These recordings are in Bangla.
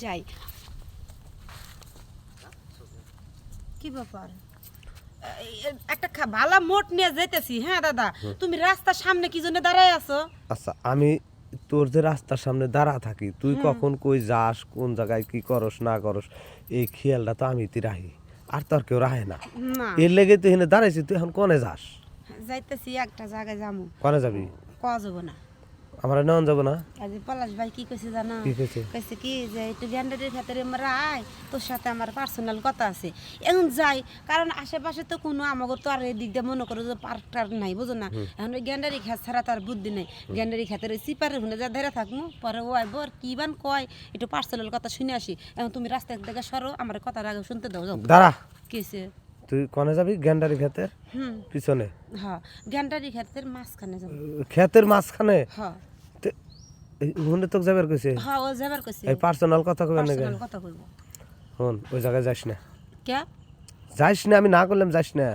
যাই। কি ব্যাপার? একটা ভালো মোট নিয়ে যেতেছি হ্যাঁ দাদা? তুমি রাস্তার সামনে কি জন্য দাঁড়ায় আছো? আচ্ছা আমি তোর যে রাস্তার সামনে দাঁড়া থাকি তুই কখন কই যাস কোন জায়গায় কি করস না করস এই খেয়ালটা তো আমি তুই রাহি। আর তোর কেউ রাহে না। এর লেগে তুই এখানে দাঁড়াইছি তুই এখন কনে যাস? যাইতেছি একটা জায়গায় যাব কনে যাবি? কওয়া যাব না। আমার নেওয়া যাব না। আজ পলাশ ভাই কি কইছে জানো? কি কইছে? কইছে কি যে একটু গ্যান্ডারের ক্ষেত্রে আমরা আয় তোর সাথে আমার পার্সোনাল কথা আছে। এখন যাই কারণ আশেপাশে তো কোনো আমাকে তো আর এদিক দিয়ে মনে করো যে পার্ক টার্ক নাই বুঝো না? এখন ওই গ্যান্ডারি খেত ছাড়া তার বুদ্ধি নেই। গ্যান্ডারি খেতের ওই সিপারে হুনে যা ধরে থাকব পরে ও আইব আর কি বান কয় একটু পার্সোনাল কথা শুনে আসি। এখন তুমি রাস্তায় দেখে সরো আমার কথার আগে শুনতে দাও যাও। দাঁড়া। কিসে তুই কনে যাবি? গেন্ডারি ক্ষেতের হুম। পিছনে। হ্যাঁ গ্যান্ডারি ক্ষেতের মাঝখানে যাব। ক্ষেতের মাঝখানে? হ্যাঁ। হুনে তোকে যাবার কইছে? হ্যাঁ ও যাবার কইছে। এই পার্সোনাল কথা কইবেন নাকি পার্সোনাল কথা কইবো। হন ওই জায়গায় যাস না। কে? না আমি না করলাম না।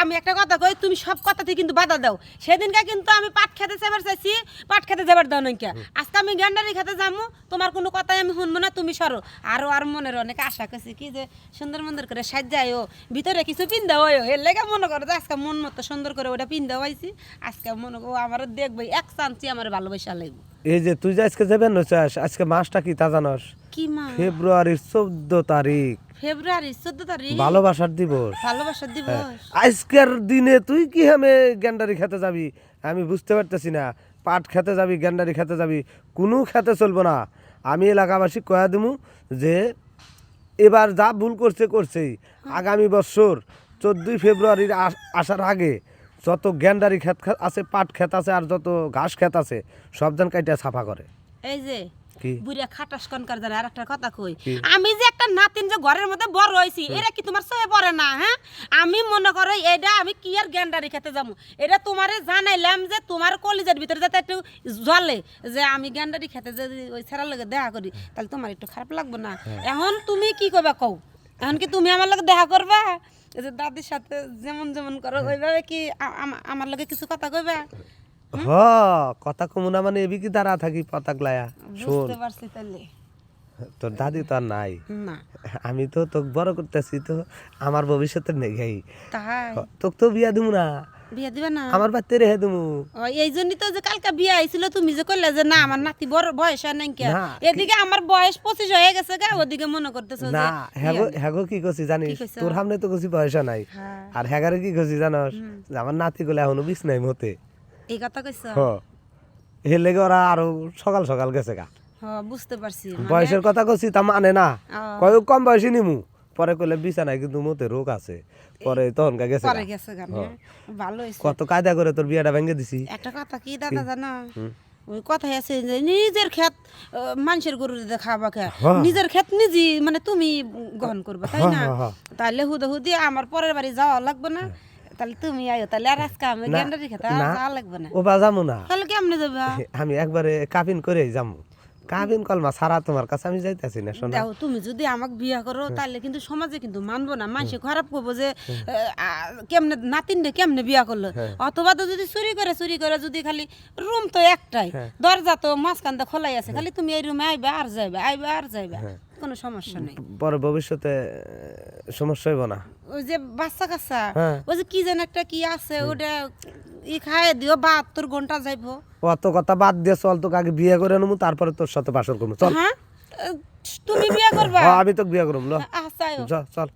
আমি একটা কথা কই তুমি সব কথাতে কিন্তু বাধা দাও। সেদিনকে কিন্তু আমি পাট খেতে যাবার চাইছি পাট খেতে যাবার দাও নাকি আজকে আমি গ্যান্ডারি খেতে যাব তোমার কোনো কথাই আমি শুনব না তুমি সরো। আরও আর মনের অনেক আশা করছি কি যে সুন্দর মন্দর করে সাজাই ও ভিতরে কিছু পিন্দা ওই এর লেগে মনে করো যে আজকে মন মতো সুন্দর করে ওটা পিন্দা হয়েছি আজকে মনে করো আমার দেখব এক চান্সি আমার ভালোবাসা লাগবে। এই যে তুই যে আজকে যাবেন না চাস আজকে মাসটা কি তা জানস? কি মা ফেব্রুয়ারির চোদ্দ তারিখ। ফেব্রুয়ারি চোদ্দ তারিখ? ভালোবাসার দিবস। ভালোবাসা দিবস। আজকের দিনে তুই কি হামে গেন্ডারি খেতে যাবি? আমি বুঝতে পারতেছি না। পাট খেতে যাবি গেন্ডারি খেতে যাবি কোনো খেতে চলবো না। আমি এলাকাবাসী কয়া দিমু যে এবার যা ভুল করছে করছেই। আগামী বছর চোদ্দই ফেব্রুয়ারির আস- আসার আগে যত গেন্ডারি ক্ষেত আছে পাট ক্ষেত আছে আর যত ঘাস ক্ষেত আছে সব জন কাইটা সাফা করে। এই যে কি? বুড়িয়া খাটাস কনকার জানে আর একটা কথা কই। আমি যে একটা নাতিন যে ঘরের মধ্যে বড় হইছি এরা কি তোমার সহে পড়ে না হ্যাঁ? আমি মনে করো এটা আমি কি আর গ্যান্ডারি খেতে যাব? এটা তোমারে জানাইলাম যে তোমার কলিজার ভিতরে যাতে একটু জলে যে আমি গ্যান্ডারি খেতে যদি ওই ছেড়ার লগে দেখা করি তাহলে তোমার একটু খারাপ লাগবে না। এখন তুমি কি করবা কও? এখন কি তুমি আমার লগে দেখা করবা? এই যে দাদির সাথে যেমন যেমন করো ওইভাবে কি আমার লগে কিছু কথা কইবা? হ কথা কমুনা মানে এবি কি দাঁড়া থাকি পতাক লায়া শুন পারছি তাহলে তোর দাদি তো আর নাই। না। আমি তো তোকে বড় করতেছি তো আমার ভবিষ্যতের নেই তাই? তোকে তো বিয়া দিমু না। বিয়া দিবা না? আমার বাড়িতে দিমু। এই জন্যই তো যে কালকে বিয়ে আইছিল তুমি যে কইলে যে না আমার নাতি বড় বয়স হয় নাই কে এদিকে আমার বয়স পঁচিশ হয়ে গেছে গা ওদিকে মনে করতেছো না হ্যাগো হ্যাগো কি করছি জানিস? তোর সামনে তো কিছু পয়সা নাই। হ্যাঁ। আর হ্যাগারে কি করছি জানস? যে আমার নাতি গুলো এখনও বিছ নাই মতে। এই কথা কইছো? হ। এর লেগে ওরা আরও সকাল সকাল গেছে গা। হ বুঝতে পারছি। মানে- বয়সের কথা কছি তা মানে না। কয় কম বয়সী নিমু। পরে কইলে বিছানায় কিন্তু মতে রোগ আছে। পরে তখন গা গেছে পরে গেছে গা ভালো হইছে কত কায়দা করে তোর বিয়াটা ভেঙে দিছি। একটা কথা কি দাদা জানো? ওই কথাই আছে যে নিজের ক্ষেত মানুষের গরু দিতে খাবা হ্যাঁ। নিজের ক্ষেত নিজে মানে তুমি গ্রহণ করবে তাই না? হ্যাঁ, হ্যাঁ, তাহলে হুদে হুদি আমার পরের বাড়ি যাওয়া লাগবে না। তাহলে তুমি আয়ো তাহলে আর আজকে আমি গ্যান্ডারি খেতে যাওয়া লাগবে না। ও বা যামু না। তাহলে কেমনে যাবে? আমি একবারে কাপিন করে যামু। কাবিন কলমা সারা তোমার কাছে আমি যাইতেছি না শোনা। দেখো তুমি যদি আমাকে বিয়ে করো তাহলে কিন্তু সমাজে কিন্তু মানবো না। মানুষ খারাপ করব যে আহ, কেমনে নাতিন রে কেমনে বিয়া করল? অথবা তো যদি চুরি করে চুরি করে যদি খালি রুম তো একটাই দরজা তো মাঝখানটা খোলাই আছে খালি তুমি এই রুমে আইবা আর যাইবা আইবা আর যাইবা কোনো সমস্যা নেই। পরে ভবিষ্যতে সমস্যা হইব না। ওই যে বাচ্চা কাচ্চা হ্যাঁ। ওই যে কি যেন একটা কি আছে ওটা ই খায় দিও বাহাত্তর ঘণ্টা যাইবো। অত কথা বাদ দিয়ে চল তোকে আগে বিয়ে করে নেব তারপরে তোর সাথে বাসর করব চল। হ্যাঁ? তুমি বিয়ে করবা? আমি তো বিয়ে করব আচ্ছা। যা, চল।